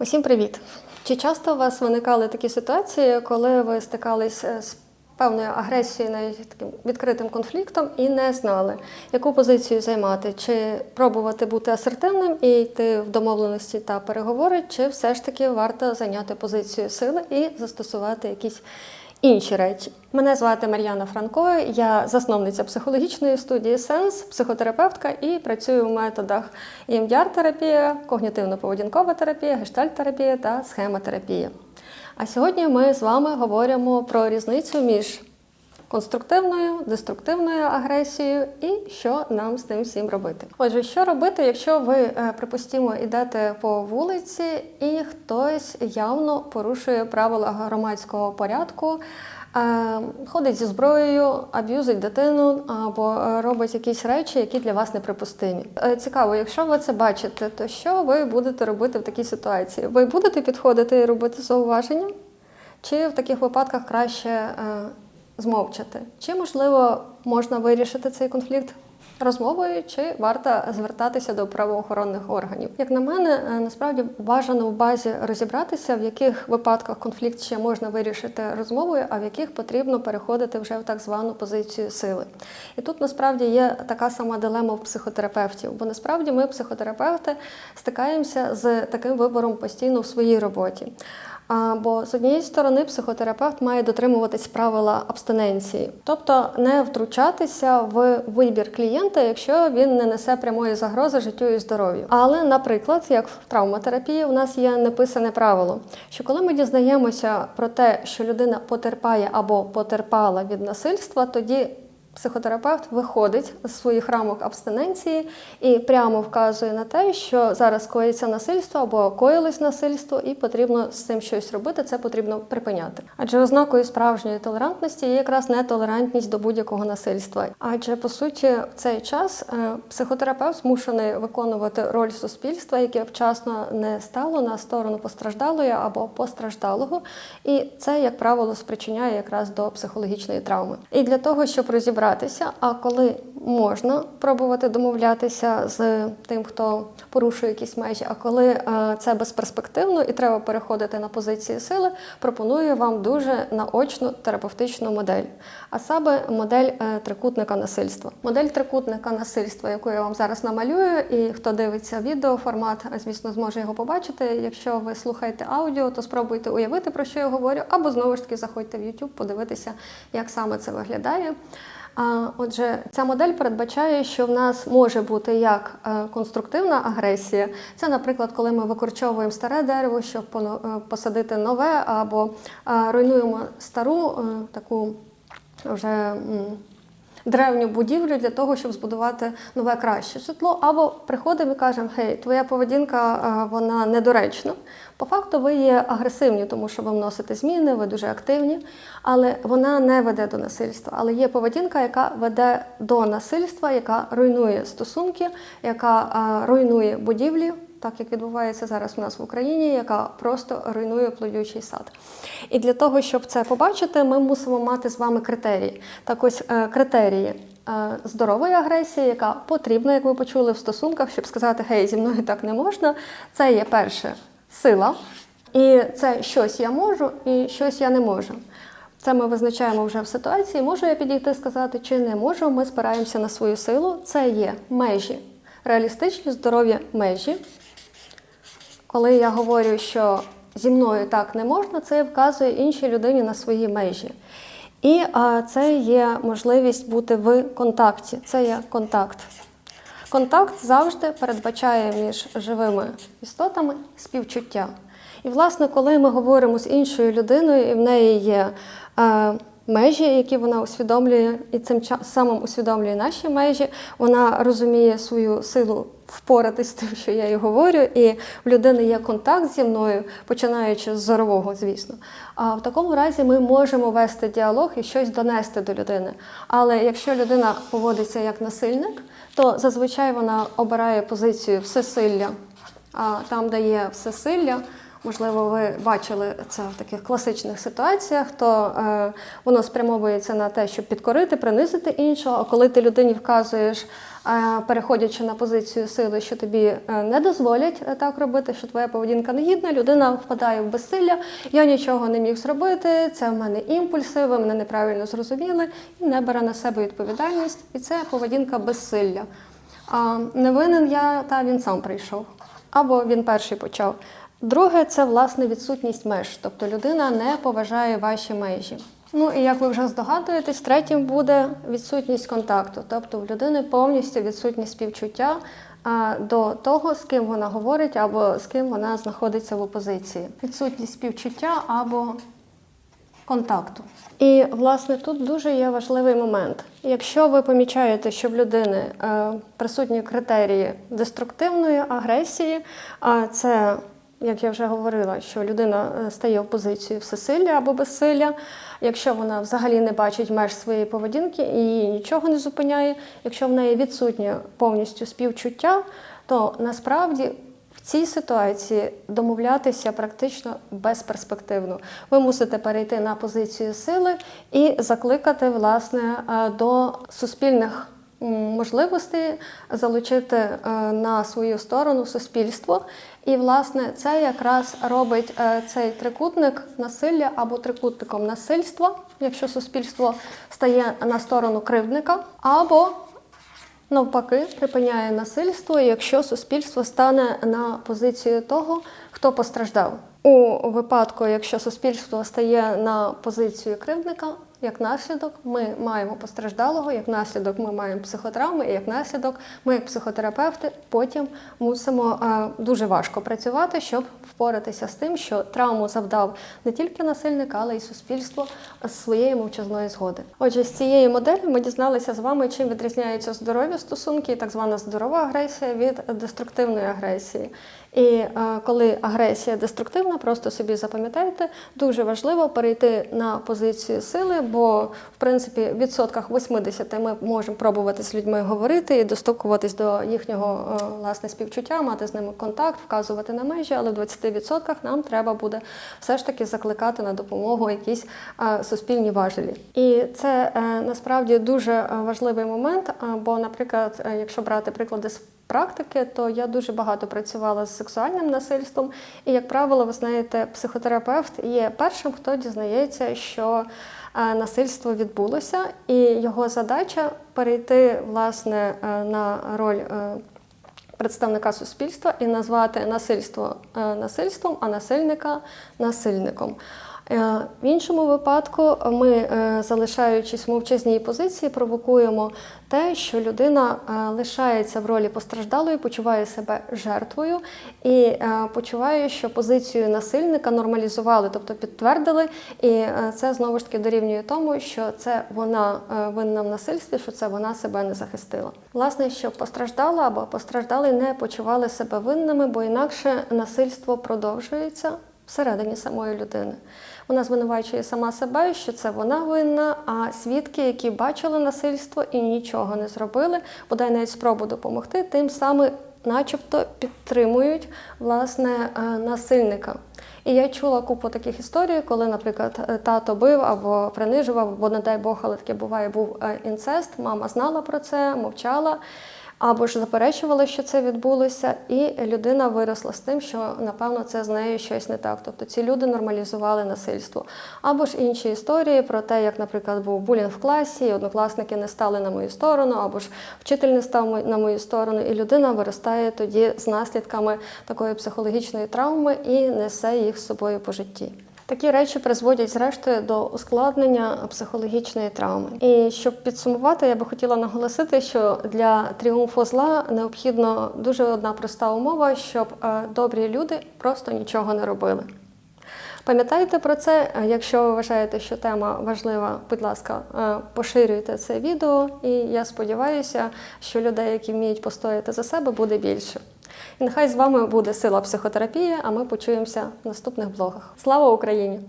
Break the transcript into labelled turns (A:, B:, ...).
A: Усім привіт! Чи часто у вас виникали такі ситуації, коли ви стикались е, з певною агресією, навіть таким відкритим конфліктом, і не знали, яку позицію займати? Чи пробувати бути асертивним і йти в домовленості та переговори, чи все ж таки варто зайняти позицію сили і застосувати якісь інші речі? Мене звати Мар'яна Франко, я засновниця психологічної студії Сенс, психотерапевтка і працюю в методах EMDR-терапія, когнітивно-поведінкова терапія, гештальт-терапія та схемотерапія. А сьогодні ми з вами говоримо про різницю між конструктивною, деструктивною агресією і що нам з тим всім робити. Отже, що робити, якщо ви, е, припустимо, йдете по вулиці і хтось явно порушує правила громадського порядку. е, Ходить зі зброєю, аб'юзить дитину або робить якісь речі, які для вас неприпустимі. Е, Цікаво, якщо ви це бачите, то що ви будете робити в такій ситуації? Ви будете підходити і робити зауваження? Чи в таких випадках краще змовчати? Чи можливо можна вирішити цей конфлікт розмовою, чи варто звертатися до правоохоронних органів? Як на мене, е, насправді бажано в базі розібратися, в яких випадках конфлікт ще можна вирішити розмовою, а в яких потрібно переходити вже в так звану позицію сили. І тут насправді є така сама дилема в психотерапевтів, бо насправді ми, психотерапевти, стикаємося з таким вибором постійно в своїй роботі. Бо з однієї сторони психотерапевт має дотримуватись правила абстиненції, тобто не втручатися в вибір клієнта, якщо він не несе прямої загрози життю і здоров'ю. Але, наприклад, як в травматерапії, у нас є написане правило, що коли ми дізнаємося про те, що людина потерпає або потерпала від насильства, тоді Психотерапевт виходить з своїх рамок абстиненції і прямо вказує на те, що зараз коїться насильство або коїлось насильство, і потрібно з цим щось робити. Це потрібно припиняти. Адже ознакою справжньої толерантності є якраз нетолерантність до будь-якого насильства. Адже по суті, в цей час е, психотерапевт змушений виконувати роль суспільства, яке вчасно не стало на сторону постраждалої або постраждалого, і це, як правило, спричиняє якраз до психологічної травми. І для того, щоб розібратися, а коли можна пробувати домовлятися з тим, хто порушує якісь межі, а коли е, це безперспективно і треба переходити на позиції сили, пропоную вам дуже наочну терапевтичну модель, а саме модель е, трикутника насильства. Модель трикутника насильства, яку я вам зараз намалюю, і хто дивиться відеоформат, звісно, зможе його побачити. Якщо ви слухаєте аудіо, то спробуйте уявити, про що я говорю, або знову ж таки заходьте в YouTube, подивитися, як саме це виглядає. Отже, ця модель передбачає, що в нас може бути як е, конструктивна агресія. Це, наприклад, коли ми викорчовуємо старе дерево, щоб е, посадити нове, або е, руйнуємо стару таку вже. Древню будівлю для того, щоб збудувати нове краще житло, або приходимо і кажемо, гей, твоя поведінка е, вона недоречна. По факту ви є агресивні, тому що ви вносите зміни, ви дуже активні, але вона не веде до насильства. Але є поведінка, яка веде до насильства, яка руйнує стосунки, яка е, руйнує будівлі, так як відбувається зараз у нас в Україні, яка просто руйнує плодючий сад. І для того, щоб це побачити, ми мусимо мати з вами критерії. Так ось е, критерії. е, Здорової агресії, яка потрібна, як ви почули в стосунках, щоб сказати, гей, зі мною так не можна. Це є перше сила, і це щось я можу, і щось я не можу. Це ми визначаємо вже в ситуації. Можу я підійти сказати, чи не можу. Ми спираємося на свою силу. Це є межі, реалістичні здорові межі. Коли я говорю, що зі мною так не можна, це вказує іншій людині на свої межі. І а, це є можливість бути в контакті. Це є контакт. Контакт завжди передбачає між живими істотами співчуття. І, власне, коли ми говоримо з іншою людиною, і в неї є е, межі, які вона усвідомлює, і цим самим усвідомлює наші межі, вона розуміє свою силу впоратись з тим, що я їй говорю, і в людини є контакт зі мною, починаючи з зорового, звісно. А в такому разі ми можемо вести діалог і щось донести до людини. Але якщо людина поводиться як насильник, то зазвичай вона обирає позицію всесилля. А там, де є всесилля, Можливо, ви бачили це в таких класичних ситуаціях, то е, воно спрямовується на те, щоб підкорити, принизити іншого. А коли ти людині вказуєш, е, переходячи на позицію сили, що тобі е, не дозволять е, так робити, що твоя поведінка негідна, людина впадає в безсилля. Я нічого не міг зробити, це в мене імпульси, ви мене неправильно зрозуміли, і не бере на себе відповідальність. І це поведінка безсилля. А не винен я, та він сам прийшов. Або він перший почав. Друге, це власне відсутність меж, тобто людина не поважає ваші межі. Ну і як ви вже здогадуєтесь, третім буде відсутність контакту, тобто в людини повністю відсутність співчуття до того, з ким вона говорить, або з ким вона знаходиться в опозиції. Відсутність співчуття або контакту. І власне тут дуже є важливий момент. Якщо ви помічаєте, що в людини е, присутні критерії деструктивної агресії, це, як я вже говорила, що людина е, стає в позицію всесилля або безсилля, якщо вона взагалі не бачить меж своєї поведінки і її нічого не зупиняє, якщо в неї відсутнє повністю співчуття, то насправді в цій ситуації домовлятися практично безперспективно. Ви мусите перейти на позицію сили і закликати власне е, до суспільних можливостей залучити е, на свою сторону суспільство. І власне це якраз робить е, цей трикутник насилля або трикутником насильства, якщо суспільство стає на сторону кривдника, або навпаки припиняє насильство, якщо суспільство стане на позицію того, хто постраждав. У випадку, якщо суспільство стає на позицію кривдника, як наслідок, ми маємо постраждалого, як наслідок, ми маємо психотравми, і як наслідок, ми, як психотерапевти, потім мусимо е, дуже важко працювати, щоб впоратися з тим, що травму завдав не тільки насильник, але й суспільство з своєї мовчазної згоди. Отже, з цієї моделі ми дізналися з вами, чим відрізняються здорові стосунки так звана здорова агресія від деструктивної агресії. І е, коли агресія деструктивна, просто собі запам'ятайте, дуже важливо перейти на позицію сили, бо в принципі в відсотках 80 ми можемо пробувати з людьми говорити і достукуватись до їхнього е, власне співчуття, мати з ними контакт, вказувати на межі, але в 20% нам треба буде все ж таки закликати на допомогу якісь е, суспільні важелі. І це е, насправді дуже важливий момент. Бо, наприклад, якщо брати приклади з практики, то я дуже багато працювала з сексуальним насильством. І, як правило, ви знаєте, психотерапевт є першим, хто дізнається, що насильство відбулося, і його задача перейти власне е, на роль. е, Представника суспільства і назвати насильство е, насильством, а насильника насильником. Е, В іншому випадку ми, е, залишаючись в мовчазній позиції, провокуємо те, що людина е, лишається в ролі постраждалої, почуває себе жертвою і почуває, що позицію насильника нормалізували, тобто підтвердили, і це знову ж таки дорівнює тому, що це вона винна в насильстві, що це вона себе не захистила. Власне, щоб постраждала або постраждалий не почували себе винними, бо інакше насильство продовжується всередині самої людини. Вона звинувачує сама себе, що це вона винна, а свідки, які бачили насильство і нічого не зробили, бодай навіть спробу допомогти, тим самим начебто підтримують власне е, насильника. І я чула купу таких історій, коли, наприклад, е, тато бив або принижував, бо не дай Бог, але таке буває, був е, інцест. Мама знала про це, мовчала. Або ж заперечувала, що це відбулося, і людина виросла з тим, що напевно це з нею щось не так. Тобто ці люди нормалізували насильство. Або ж інші історії про те, як, наприклад, був булінг в класі, і однокласники не стали на мою сторону, або ж вчитель не став на мою сторону, і людина виростає тоді з наслідками такої психологічної травми і несе їх з собою по житті. Такі речі призводять зрештою до ускладнення психологічної травми. І щоб підсумувати, я би хотіла наголосити, що для тріумфу зла необхідно дуже одна проста умова, щоб е, добрі люди просто нічого не робили. Пам'ятайте про це. Е, Якщо ви вважаєте, що тема важлива, будь ласка, е, поширюйте це відео, і я сподіваюся, що людей, які вміють постояти за себе, буде більше. І нехай з вами буде сила психотерапії, а ми почуємося в наступних блогах. Слава Україні!